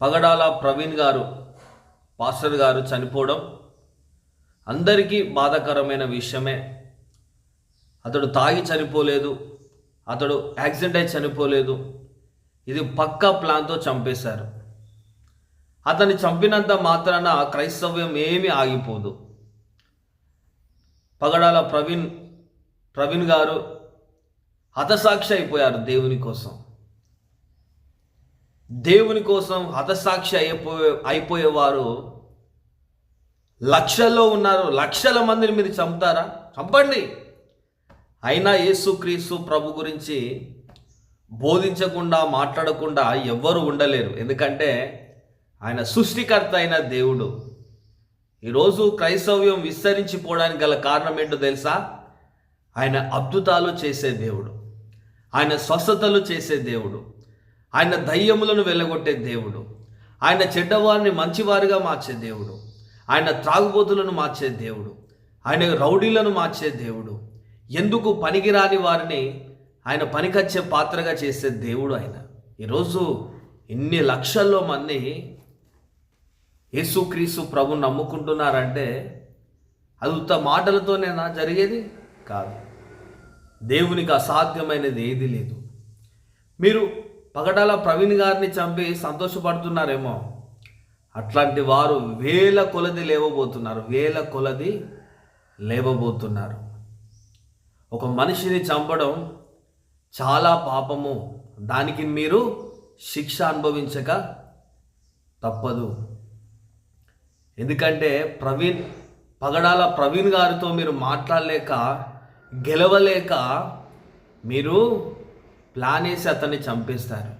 పగడాల ప్రవీణ్ గారు పాస్టర్ గారు చనిపోవడం అందరికీ బాధాకరమైన విషయమే. అతడు తాగి చనిపోలేదు అతడు యాక్సిడెంట్ అయి చనిపోలేదు. ఇది పక్కా ప్లాన్తో చంపేశారు. అతన్ని చంపినంత మాత్రాన క్రైస్తవ్యం ఏమీ ఆగిపోదు. పగడాల ప్రవీణ్ ప్రవీణ్ గారు హతసాక్షి అయిపోయారు దేవుని కోసం. దేవుని కోసం హతసాక్షి అయిపోయే అయిపోయేవారు లక్షల్లో ఉన్నారు. లక్షల మందిని మీరు చంపుతారా? చంపండి. అయినా యేసుక్రీస్తు ప్రభు గురించి బోధించకుండా మాట్లాడకుండా ఎవ్వరు ఉండలేరు. ఎందుకంటే ఆయన సృష్టికర్త అయిన దేవుడు. ఈరోజు క్రైస్తవ్యం విస్తరించిపోవడానికి గల కారణం ఏంటో తెలుసా? ఆయన అద్భుతాలు చేసే దేవుడు. ఆయన స్వస్థతలు చేసే దేవుడు. ఆయన దయ్యములను వెళ్ళగొట్టే దేవుడు. ఆయన చెడ్డవారిని మంచివారిగా మార్చే దేవుడు. ఆయన త్రాగుబోతులను మార్చే దేవుడు. ఆయన రౌడీలను మార్చే దేవుడు. ఎందుకు పనికిరాని వారిని ఆయన పనికొచ్చే పాత్రగా చేసే దేవుడు ఆయన. ఈరోజు ఇన్ని లక్షల్లో మంది యేసుక్రీస్తు ప్రభు నమ్ముకుంటున్నారంటే అది ఉత్త మాటలతోనేనా జరిగేది? కాదు. దేవునికి అసాధ్యమైనది ఏది లేదు. మీరు పగడాల ప్రవీణ్ గారిని చంపి సంతోషపడుతున్నారేమో. అట్లాంటి వారు వేల కొలది లేవబోతున్నారు వేల కొలది లేవబోతున్నారు. ఒక మనిషిని చంపడం చాలా పాపము. దానికి మీరు శిక్ష అనుభవించక తప్పదు. ఎందుకంటే ప్రవీణ్ పగడాల ప్రవీణ్ గారితో మీరు మాట్లాడలేక గెలవలేక మీరు ప్లాన్ వేసి అతన్ని చంపేస్తారు.